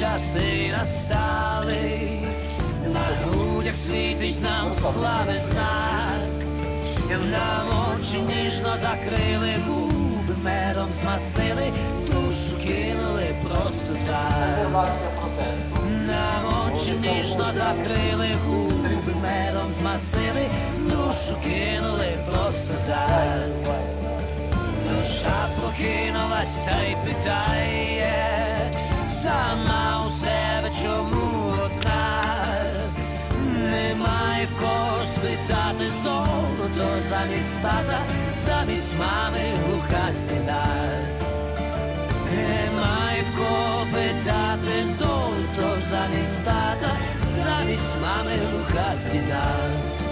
Часи настали, на грудях світить нам слави знак, нам очі ніжно закрили, губи медом змастили, душу кинули просто так. Нам очі ніжно закрили, губи медом змастили, душу кинули просто так. Душа прокинулась та й питає, сама у себе чому одна, немає в кого спитати золото замість тата, замість мами глуха стіна. Немає в кого питати золото замість тата, замість мами глуха стіна.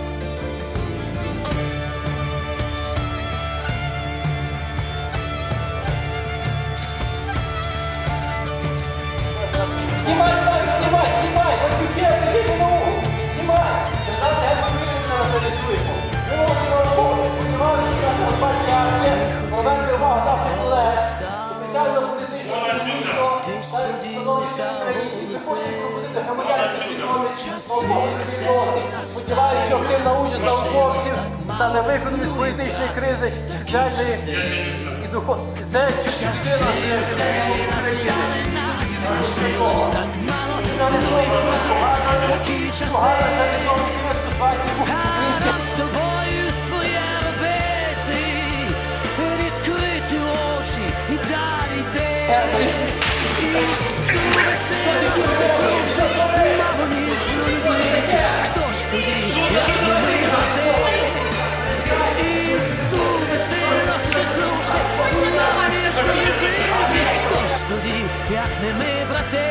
Сподіваюся, що активна участь науковців стане виходом із політичної кризи, соціальної і духовної. Це частина України. З тобою своє робити, відкрити очі і далі. Не ми брати?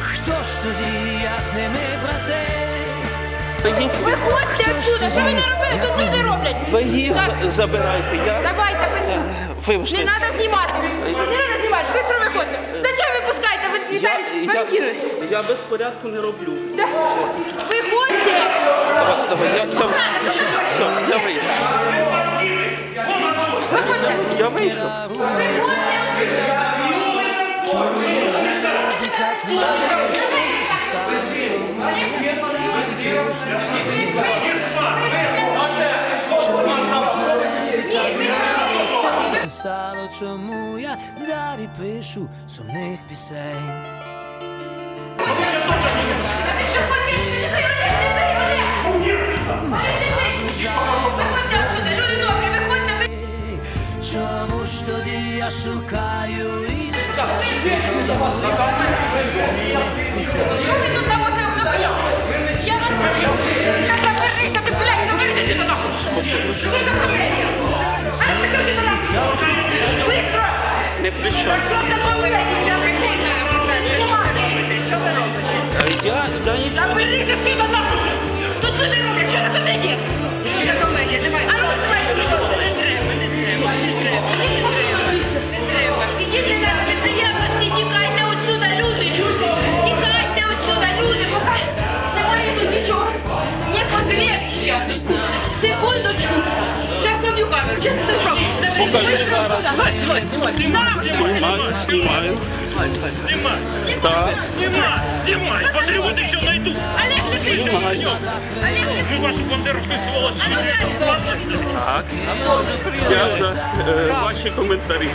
Хто ж тоді, як не ми брати? Виходьте отсюда, що ви не робили? Тут люди роблять. Ви їх Так. забирайте. Я Давайте, быстро. вибачте. Не треба знімати. Не треба знімати, швидко виходьте. Зачем ви пускаєте Ви- Віталій я, Валентинович? я безпорядку не роблю. Да. Виходьте. Давай, давай, я, я, все, я вийшов. Виходьте. Я вийшов. Це стало, чому я далі пишу сумних пісень. Чому ж тоді я шукаю іншу стежку, чому я Що ви тут на оце обновили? Я вас прошу. Та заберися, ти, блядь, заберися сюди нахуй. Сюди забери. А ну, пішли сюди нахуй. Быстро. Не прийшов. Що це робите? Я прикольна. Знімайте. Що ви робите? Я, я нічого. Заберися сюди нахуй. Тут люди роблять, що за комедія? Що за комедія? Давай. А ну, давай. Не треба, не треба, не треба, не треба. Не треба. Ідіть не треба неприємності, тікайте отсюда, люди. Тікайте отсюда, люди, немає тут нічого. Є позрівща. Секундочку. Час наб'ю камеру, чесно це правда. Заберіть. Знімаю, знімаю. Снимай! Так. Снимай! Снимай! Смотри, вот найду! Олег, не кричи! Олег, не Мы вашу бандеровскую сволочь? Так. Я за е, ваші коментарі.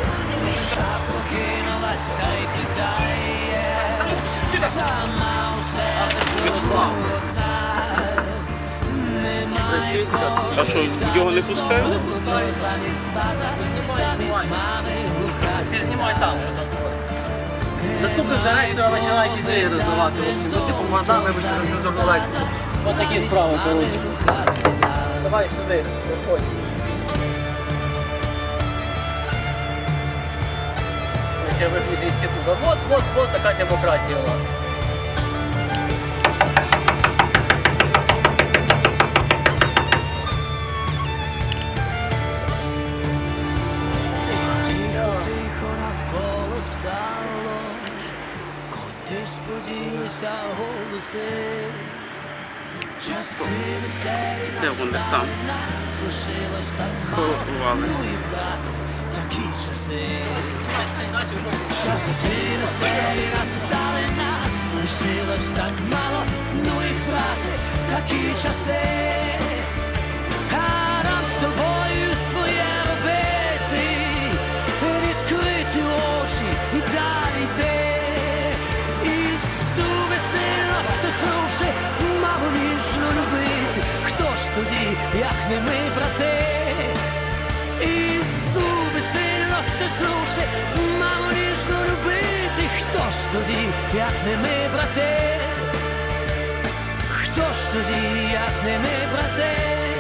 А що, його не пускають? Знімай там, що там. Заступник директора починає якісь ідеї роздавати. Ну, типу, морда, вибачте, за лексику. Ось такі справи, коротше. Давай сюди, виходь. Я вийшли з інституту. Вот, вот, вот така демократія у нас. Де вони там? нас такі часи. Часи веселі настали нас, лишилось так мало. Ну і брати, такі часи. А своє робити, відкрити очі і далі йти. Ісу весело стосувши, мало ніжно любити. Хто ж тоді, як не ми, брати? Стиснувши, мало ніжно любити. Хто ж тоді, як не ми, брати? Хто ж тоді, як не ми, брати?